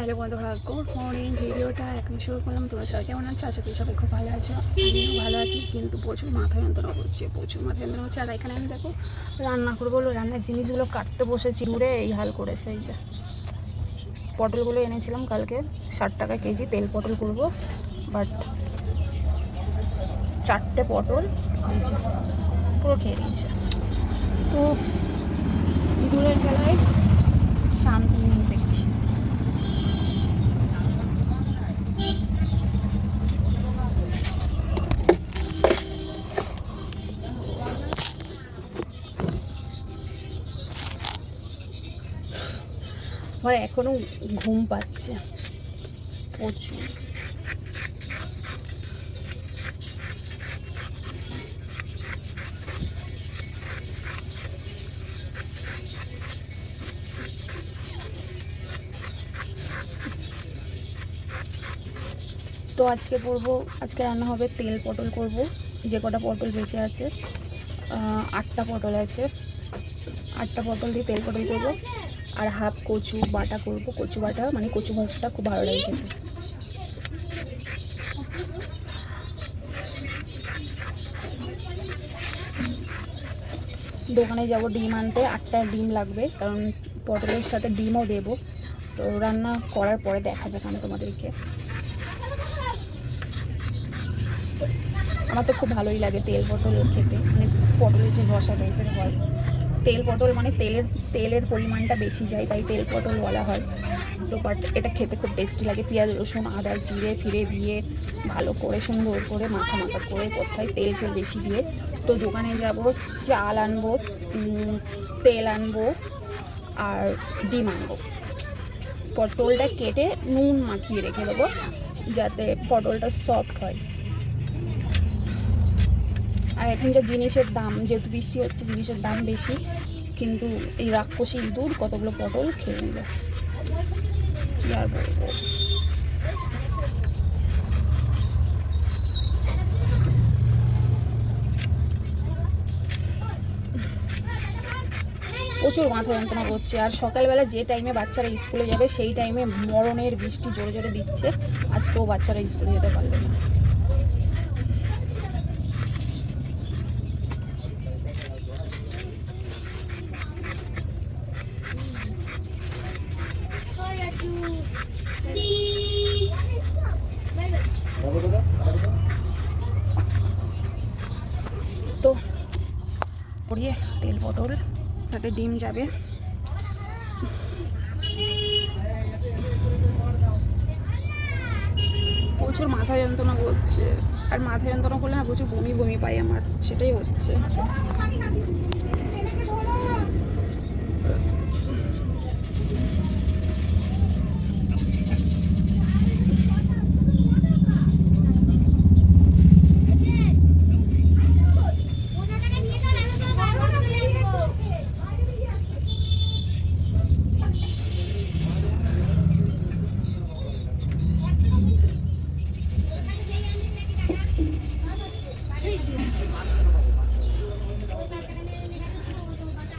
Hello বন্ধুরা good morning ভিডিওটা এখন শুরু করলাম। তোমার সবাই কেমন আছে? আশা করি সবাই খুব ভালো আছো। আমিও ভালো আছি, কিন্তু প্রচুর মাথা যন্ত্রণা করছে প্রচুর মাথা যন্ত্রণা হচ্ছে। আর এখানে আমি দেখো, রান্না করব বলো, রান্নার জিনিসগুলো কাটতে বসেছি, দূরে এই হাল করেছে, এই যে পটলগুলো এনেছিলাম কালকে, ষাট টাকা কেজি, তেল পটল করব বাট চারটে পটল পুরো খেয়ে নিয়েছে। তো ইঁদুরের জ্বালায় শান্তি আমার এখনও ঘুম পাচ্ছে। প্রচুর। তো আজকে করব, আজকে রান্না হবে তেল পটল করব। যে কটা পটল বেঁচে আছে আটটা পটল আছে। আটটা পটল দিয়ে তেল পটল করব। আর হাফ কচু বাটা করব। কচু বাটা মানে কচু ভাতটা খুব ভালো লাগে খেতে। দোকানে যাব ডিম আনতে, আটটা ডিম লাগবে, কারণ পটলের সাথে ডিমও দেবো। তো রান্না করার পরে দেখাবো কেন তোমাদেরকে। আমার তো খুব ভালোই লাগে তেল পটল খেতে মানে পটলের যে রসা টাইপের হয়। তেল পটল মানে তেলের তেলের পরিমাণটা বেশি যায়, তাই তেল পটল বলা হয়। তো বাট এটা খেতে খুব টেস্টি লাগে। পেঁয়াজ, রসুন, আদা, জিরে ফিরে দিয়ে ভালো করে সুন্দর করে মাখা মাখা করে কোথায় তেল ফেল বেশি দিয়ে তো দোকানে যাব, চাল আনব তেল আনব আর ডিম আনব। পটলটা কেটে নুন মাখিয়ে রেখে দেবো যাতে পটলটা সফট হয়। আর এখন যা জিনিসের দাম, যেহেতু বৃষ্টি হচ্ছে, জিনিসের দাম বেশি। কিন্তু এই রাক্ষসী ইঁদুর কতগুলো পটল খেয়ে নিল। আর বলব? প্রচুর মাথা যন্ত্রণা করছে। আর সকালবেলা যে টাইমে বাচ্চারা স্কুলে যাবে, সেই টাইমে মরণের বৃষ্টি জোরে জোরে দিচ্ছে। আজকেও বাচ্চারা স্কুলে যেতে পারবে না তো পরিয়ে তেল পটল তাতে ডিম যাবে প্রচুর মাথা যন্ত্রণা করছে। আর মাথা যন্ত্রণা করলে না প্রচুর বমি বমি পাই আমার, সেটাই হচ্ছে।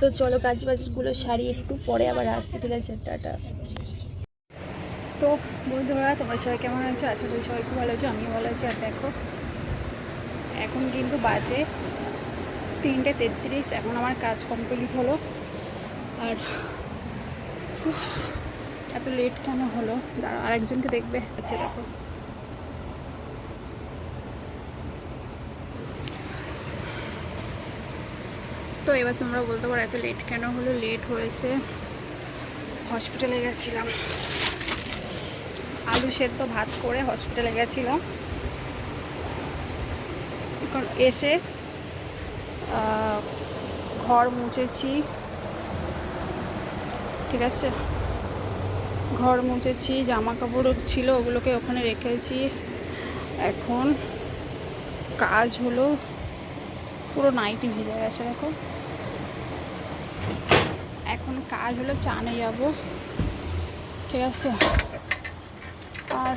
তো চলো কাজ বাজগুলো সারি একটু, পরে আবার আসছি, ঠিক আছে? টাটা। তো বন্ধুরা, তোমার সবাই কেমন আছো? আশা করি সবাই খুব ভালো আছো, আমিও ভালো আছি। আর দেখো, এখন কিন্তু বাজে তিনটে তেত্রিশ, এখন আমার কাজ কমপ্লিট হলো। আর এত লেট কেন হলো? দাঁড়া আরেকজনকে দেখবে। আচ্ছা দেখো। তো এবার তোমরা বলতে পারো এত লেট কেন হলো? লেট হয়েছে। হসপিটালে গেছিলাম। আলু সেদ্ধ ভাত করে হসপিটালে গেছিলাম। এখন এসে ঘর মুছেছি। ঠিক আছে? ঘর মুছেছি জামা কাপড় ছিল ওগুলোকে ওখানে রেখেছি। এখন কাজ হলো পুরো নাইটি ভিজে গেছে, দেখো। এখন কাজ হলো চানে যাব। ঠিক আছে? আর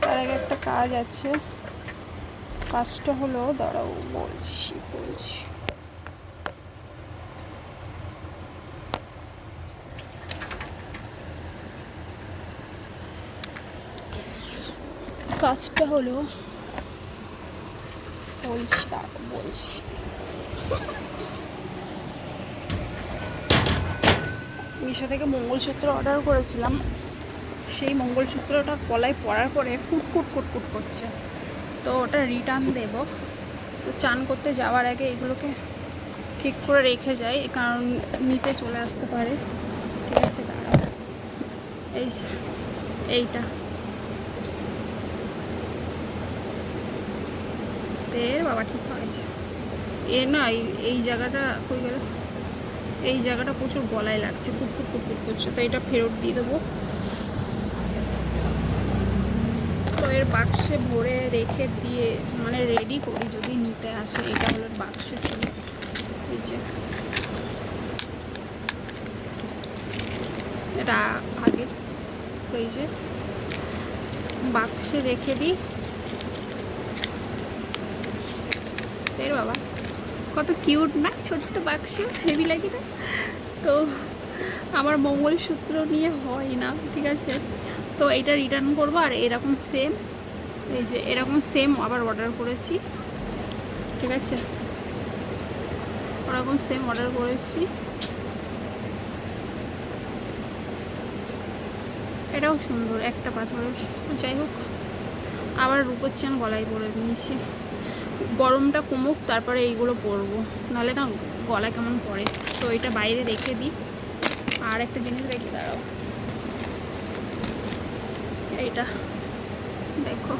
তার আগে একটা কাজ আছে। কাজটা হলো, দাঁড়াও, বলছি বলছি। কাজটা হলো বলছি তারপর বলছি মিশো থেকে মঙ্গলসূত্র অর্ডার করেছিলাম। সেই মঙ্গলসূত্রটা গলায় পরার পরে কুট কুট কুট কুট করছে। তো ওটা রিটার্ন দেব। তো চান করতে যাওয়ার আগে এগুলোকে ঠিক করে রেখে যাই, কারণ নিতে চলে আসতে পারে। ঠিক আছে এই এইটা। এর বাবা ঠিক হয়েছে এ না, এই- জায়গাটা কই গেল? এই জায়গাটা প্রচুর গলায় লাগছে কুটকুট কুটকুট করছে। তো এটা ফেরত দিয়ে দেবো। তো এর বাক্সে ভরে রেখে দিয়ে মানে রেডি করি যদি নিতে আসে, এটা হলো বাক্স ছিল এই যে। এটা আগে তো এই যে। বাক্সে রেখে দিই। এর বাবা। কত কিউট না? ছোট্ট বাক্স, হেভি লাগে না? তো আমার মঙ্গলসূত্র নিয়ে হয় না, ঠিক আছে? তো এটা রিটার্ন করব আর এরকম সেম এই যে এরকম সেম আবার অর্ডার করেছি, ঠিক আছে? ওরকম সেম অর্ডার করেছি। এটাও সুন্দর, একটা পাথরের। যাই হোক, আবার রূপোর গলায় পরে নিয়েছি গরমটা কমুক, তারপরে এইগুলো পরবো। নাহলে না গলা কেমন পড়ে। তো এটা বাইরে রেখে দিই। আর একটা জিনিস রেখে দাঁড়াও। এইটা, দেখো।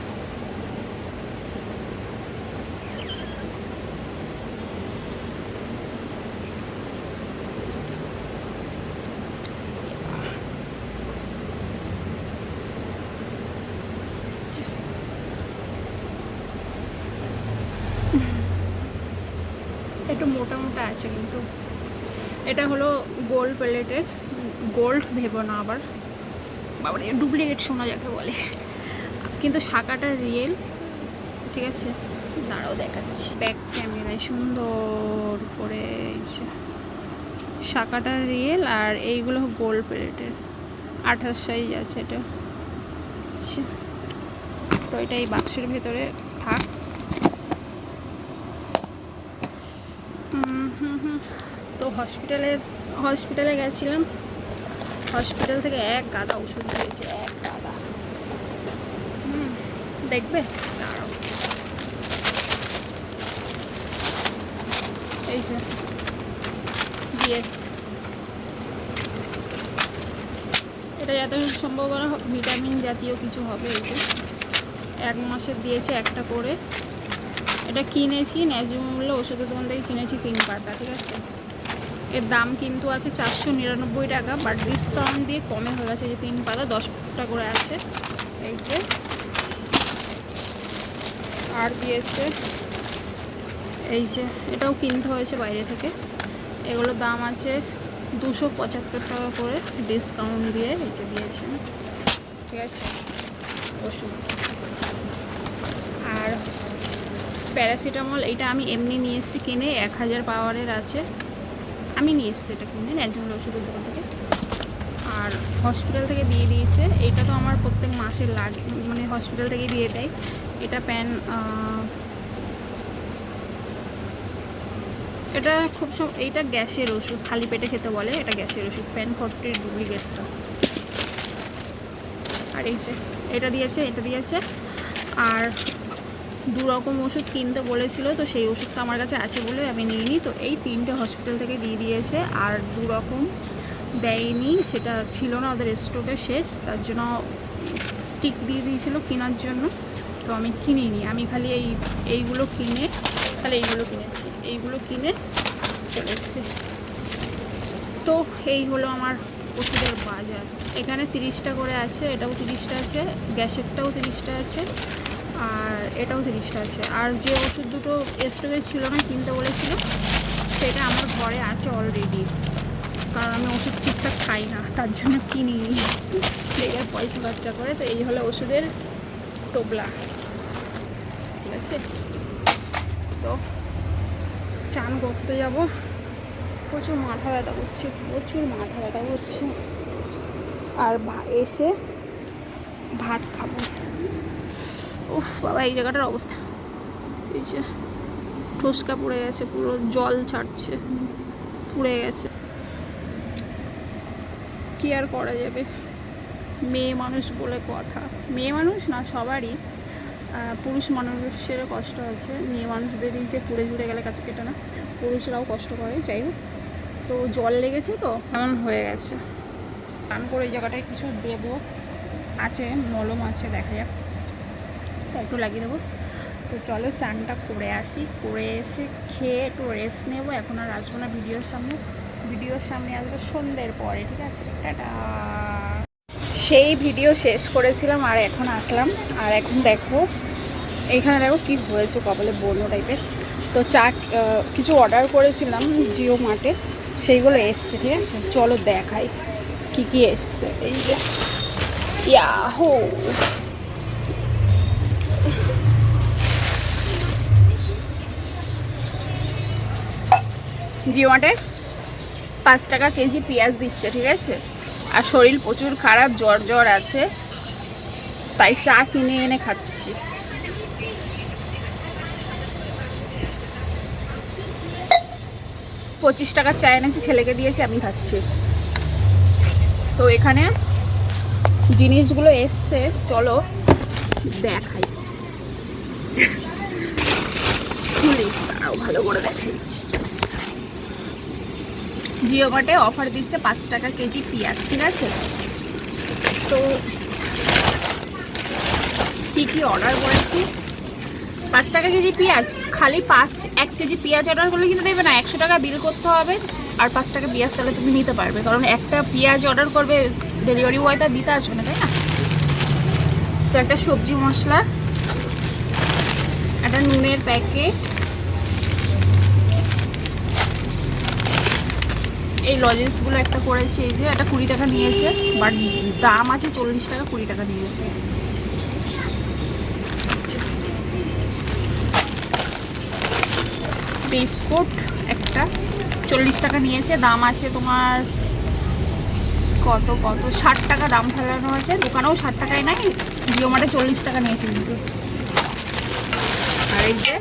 একটু মোটা মোটা আছে, কিন্তু এটা হলো গোল্ড প্লেটের গোল্ড ভেবো না আবার। বাবার ডুপ্লিকেট সোনা যাকে বলে। কিন্তু শাখাটা রিয়েল ঠিক আছে? দাঁড়াও দেখাচ্ছি। ব্যাক ক্যামেরায় সুন্দর করে শাখাটা রিয়েল আর এইগুলো গোল্ড প্লেটের আঠাশ সাইজ আছে এটা। তো এটা এই বাক্সের ভেতরে থাক হুম হুম হুম। তো হসপিটালে হসপিটালে গেছিলাম। হসপিটাল থেকে এক গাদা ওষুধ দিয়েছে এক গাদা। দেখবে? এই যে এটা যত সম্ভাবনা ভিটামিন জাতীয় কিছু হবে এই যে। এক মাসের দিয়েছে একটা করে। এটা কিনেছি, ন্যায্য মূল্য ওষুধের দোকান থেকে কিনেছি তিন পাতা, ঠিক আছে? এর দাম কিন্তু আছে চারশো নিরানব্বই টাকা বাট ডিসকাউন্ট দিয়ে কমে হয়ে গেছে যে তিন পাতা দশটা করে আছে। এই যে, আর দিয়েছে, এই যে, এটাও কিনতে হয়েছে বাইরে থেকে। এগুলোর দাম আছে দুশো পঁচাত্তর টাকা করে ডিসকাউন্ট দিয়ে, এই যে দিয়েছেন ঠিক আছে? ওষুধ আর প্যারাসিটামল, এটা আমি এমনি নিয়ে এসেছি কিনে, এক হাজার পাওয়ারের আছে। আমি নিয়ে এসেছি এটা কিনে মূল্য ওষুধের দোকান থেকে। আর হসপিটাল থেকে দিয়ে দিয়েছে। এটা তো আমার প্রত্যেক মাসে লাগে মানে হসপিটাল থেকে দিয়ে দেয়। এটা প্যান এটা খুব সব এইটা গ্যাসের ওষুধ, খালি পেটে খেতে বলে, এটা গ্যাসের ওষুধ, প্যান ফর্টির ডুপ্লিকেটটা। আর এই যে, এটা দিয়েছে এটা দিয়েছে। আর দু রকম ওষুধ কিনতে বলেছিল, তো সেই ওষুধটা আমার কাছে আছে বলে আমি নিইনি। তো এই তিনটে হসপিটাল থেকে দিয়ে দিয়েছে, আর দু রকম দেয়নি, সেটা ছিল না, ওদের স্টোরে শেষ, তার জন্য টিক দিয়ে দিয়েছিল কেনার জন্য, তো আমি কিনিনি। আমি খালি এই, এইগুলো কিনে, খালি এইগুলো কিনেছি, এইগুলো কিনে চলে এসেছি। তো এই হলো আমার ওষুধের বাজার। এখানে তিরিশটা করে আছে, এটাও তিরিশটা আছে, গ্যাসেরটাও তিরিশটা আছে। আর এটাও তিরিশটা আছে। আর যে ওষুধ দুটো স্টোরে ছিল না, কিনতে বলেছিল, সেটা আমার ঘরে আছে অলরেডি কারণ আমি ওষুধ ঠিকঠাক খাই না, তার জন্য কিনি। বেকার পয়সা খরচা করে, তো এই হলো ওষুধের টোবলা। ঠিক আছে? তো চান করতে যাব। প্রচুর মাথা ব্যথা করছে, প্রচুর মাথা ব্যথা করছে। আর এসে ভাত খাব। উফ বাবা, এই জায়গাটার অবস্থা। এই যে ঠোসকা পড়ে গেছে, পুরো জল ছাড়ছে, পুড়ে গেছে। কি আর করা যাবে? মেয়ে মানুষ বলে কথা। মেয়ে মানুষ না, সবারই। পুরুষ মানুষের কষ্ট আছে। মেয়ে মানুষদেরই যে পুড়ে জুড়ে গেলে কাছে কেটে না। পুরুষরাও কষ্ট করে, যাই হোক। তো জল লেগেছে তো, এমন হয়ে গেছে। আমি করে এই জায়গাটায় কিছু দেবো। আছে, মলম আছে, দেখা যাক। একটু লাগিয়ে দেবো। তো চলো চানটা করে আসি। করে এসে খেয়ে একটু রেস্ট নেব। এখন আর আসব না ভিডিওর সামনে। ভিডিওর সামনে আসব সন্ধ্যের পরে, ঠিক আছে? সেই ভিডিও শেষ করেছিলাম আর এখন আসলাম। আর এখন দেখো, এইখানে দেখো কি হয়েছে, কপালে বন্য টাইপের তো চা কিছু অর্ডার করেছিলাম জিও মার্টে। সেইগুলো এসছে, ঠিক আছে? চলো দেখাই কি কি এসছে। এই যে, ইয়াহো! মার্টে পাঁচ টাকা কেজি পেঁয়াজ দিচ্ছে, ঠিক আছে? আর শরীর প্রচুর খারাপ, জ্বর জ্বর আছে, তাই চা কিনে এনে খাচ্ছি। পঁচিশ টাকার চা এনেছি, ছেলেকে দিয়েছি, আমি খাচ্ছি। তো এখানে জিনিসগুলো এসছে, চলো দেখাই। খুলি দাঁড়াও ভালো করে দেখাই। জিও মার্টে অফার দিচ্ছে পাঁচ টাকা কেজি পেঁয়াজ, ঠিক আছে? তো কী কী অর্ডার করেছি? পাঁচ টাকা কেজি পেঁয়াজ, খালি পাঁচ, এক কেজি পেঁয়াজ অর্ডার করলে কিন্তু দেবে না, একশো টাকা বিল করতে হবে আর পাঁচ টাকা পেঁয়াজ তাহলে তুমি নিতে পারবে, কারণ একটা পেঁয়াজ অর্ডার করবে ডেলিভারি বয় তা দিতে আসবে না, তাই না? তো একটা সবজি মশলা, একটা নুনের প্যাকেট এই লজেন্সগুলো একটা করেছি, এই যে একটা কুড়ি টাকা নিয়েছে বাট দাম আছে চল্লিশ টাকা, কুড়ি টাকা নিয়েছে বিস্কুট একটা, চল্লিশ টাকা নিয়েছে, দাম আছে তোমার কত কত, ষাট টাকা দাম ফেলানো আছে দোকানেও ষাট টাকায় নাই, জিও মার্টে চল্লিশ টাকা নিয়েছে কিন্তু। আর এই যে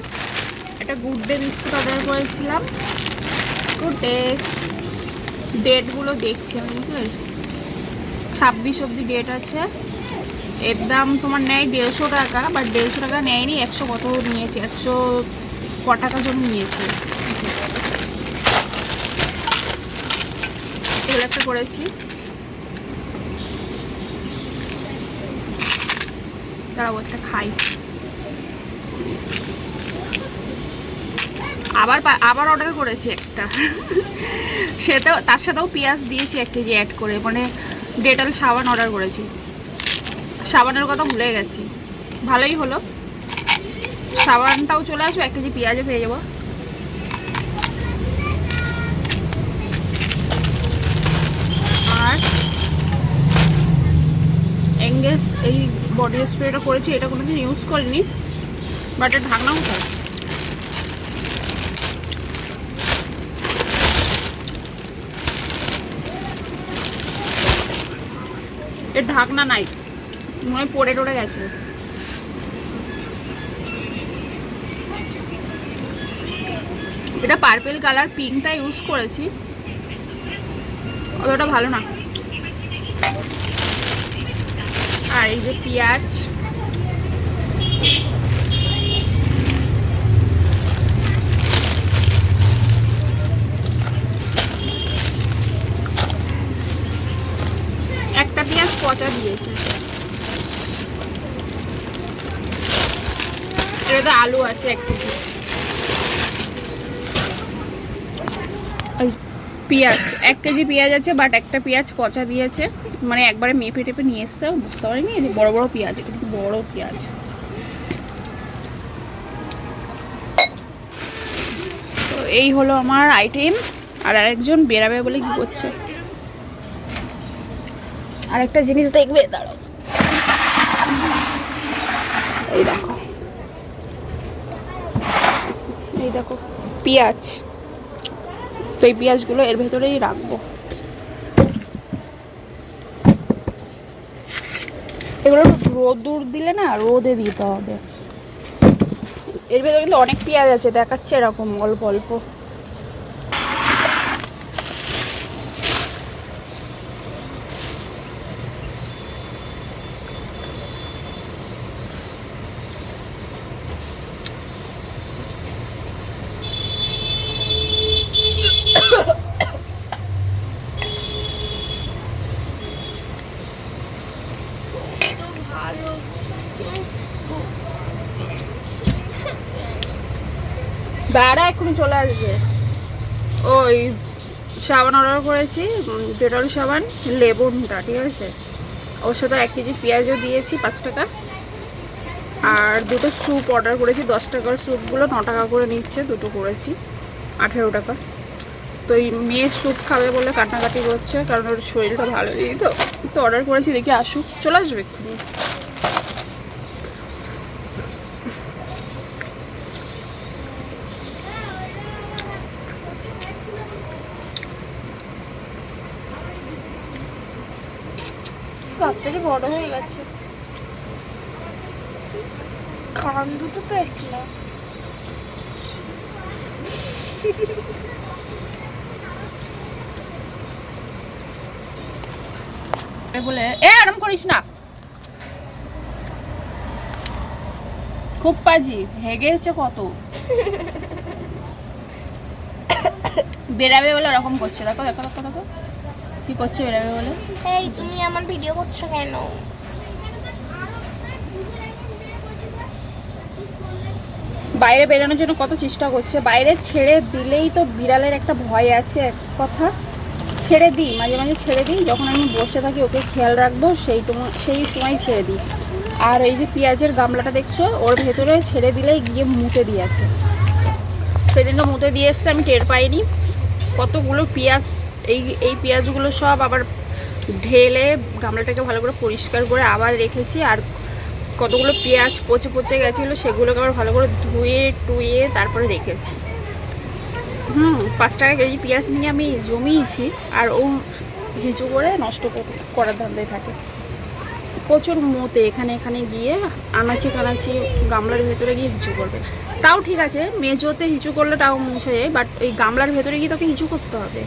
একটা গুড ডে বিস্কুট অর্ডার করেছিলাম, গুড ডে। ডেটগুলো দেখছি আমি, বুঝলে? ছাব্বিশ অবধি ডেট আছে। এর দাম তোমার নেয় দেড়শো টাকা বাট দেড়শো টাকা নেয়নি, একশো কত নিয়েছে, একশো ক টাকা জন্য নিয়েছে। একটা করেছি। দাঁড়াও, একটা খাই। আবার আবার অর্ডার করেছি একটা। সেটাও তার সাথেও পেঁয়াজ দিয়েছি এক কেজি অ্যাড করে। মানে ডেটাল সাবান অর্ডার করেছি। সাবানের কথা ভুলে গেছি। ভালোই হলো। সাবানটাও চলে আসবে, এক কেজি পেঁয়াজও পেয়ে যাব। আর এঙ্গেস এই বডি স্প্রেটা করেছি। এটা কোনোদিন ইউজ করিনি। বাট এর ঢাকনা কোথায় এর ঢাকনা নাই। মনে পড়ে টড়ে গেছে। এটা পার্পেল কালার পিঙ্কটা ইউজ করেছি। অতটা ভালো না। আর এই যে পেঁয়াজ। পচা দিয়েছে। এটাতে আলু আছে এক কেজি। পেঁয়াজ এক কেজি পেঁয়াজ আছে বাট একটা পেঁয়াজ পচা দিয়েছে। মানে একবারে মেপে টেপে নিয়ে এসছে বুঝতে পারিনি যে বড় বড় পেঁয়াজ এটা কিন্তু বড় পেঁয়াজ। তো এই হলো আমার আইটেম আর আরেকজন বেরাবে বলে কি করছে? আরেকটা জিনিস দেখবে, দাঁড়াও। এই দেখো। এই দেখো, পেঁয়াজ। তো এই পেঁয়াজগুলো এর ভেতরেই রাখব। এগুলো রোদুর দিলে না রোদে দিতে হবে। এর ভেতরে কিন্তু অনেক পেঁয়াজ আছে, দেখাচ্ছে এরকম অল্প অল্প। দাঁড়া এক্ষুনি চলে আসবে। ওই সাবান অর্ডার করেছি ডেটল সাবান লেবুনটা ঠিক আছে? ওর সাথে এক কেজি পেঁয়াজও দিয়েছি, পাঁচ টাকা। আর দুটো স্যুপ অর্ডার করেছি, দশ টাকার স্যুপগুলো, ন টাকা করে নিচ্ছে, দুটো করেছি, আঠেরো টাকা। তো এই মেয়ের স্যুপ খাবে বলে কান্নাকাটি করছে, কারণ ওর শরীরটা ভালো নেই তো। তো অর্ডার করেছি, দেখি আসুক, চলে আসবে এক্ষুনি। বড় হয়ে গেছে। কান দুটো একলা বলে, এ, আরাম করিস না। খুব পাজি হেগেছে কত। বেরাবে বলে ওরকম করছে। দেখো দেখো দেখো দেখো। কি করছে বেরাবে বলে? এই তুমি আমার ভিডিও করছ কেন? বাইরে বেরোনোর জন্য কত চেষ্টা করছে। বাইরে ছেড়ে দিলেই তো বিড়ালের একটা ভয় আছে এক কথা। ছেড়ে দিই মাঝে মাঝে ছেড়ে দিই যখন আমি বসে থাকি ওকে খেয়াল রাখব সেই সেই সময় ছেড়ে দিই। আর এই যে পেঁয়াজের গামলাটা দেখছ ওর ভেতরে ছেড়ে দিলেই গিয়ে মুতে দিয়েছে সেদিন তো মুতে দিয়ে এসছে আমি টের পাইনি। কতগুলো পেঁয়াজ এই এই পেঁয়াজগুলো সব আবার ঢেলে গামলাটাকে ভালো করে পরিষ্কার করে আবার রেখেছি আর কতগুলো পেঁয়াজ পচে পচে গেছিল সেগুলোকে আবার ভালো করে ধুয়ে, টুয়ে তারপরে রেখেছি। হুম, পাঁচ টাকা কেজি পেঁয়াজ নিয়ে আমি জমিয়েছি আর ও হিঁচু করে নষ্ট করে- করার ধান্দায় থাকে। প্রচুর মোতে এখানে এখানে গিয়ে আনাচি কানাচি গামলার ভেতরে গিয়ে হিঁচু করবে। তাও ঠিক আছে, মেজোতে হিঁচু করলে তাও মুছে যায় বাট ওই গামলার ভেতরে গিয়ে তোকে হিঁচু করতে হবে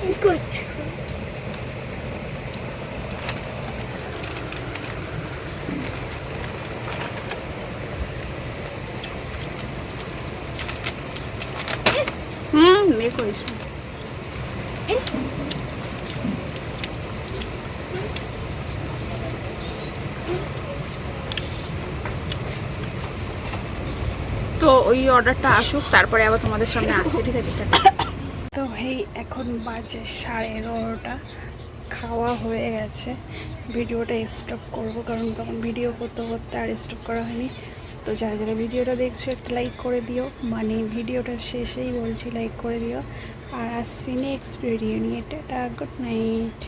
কি করছ তো ওই অর্ডারটা আসুক, তারপরে আবার তোমাদের সামনে আসছে, ঠিক আছে? তো এই এখন বাজে সাড়ে এগারোটা। খাওয়া হয়ে গেছে। ভিডিওটা স্টপ করব, কারণ তখন ভিডিও করতে করতে আর স্টপ করা হয়নি। তো যারা যারা ভিডিওটা দেখছ, একটা লাইক করে দিও। মানে ভিডিওটা শেষেই বলছি লাইক করে দিও। আর আসছি নেক্সট ভিডিও নিয়ে টাটা গুড নাইট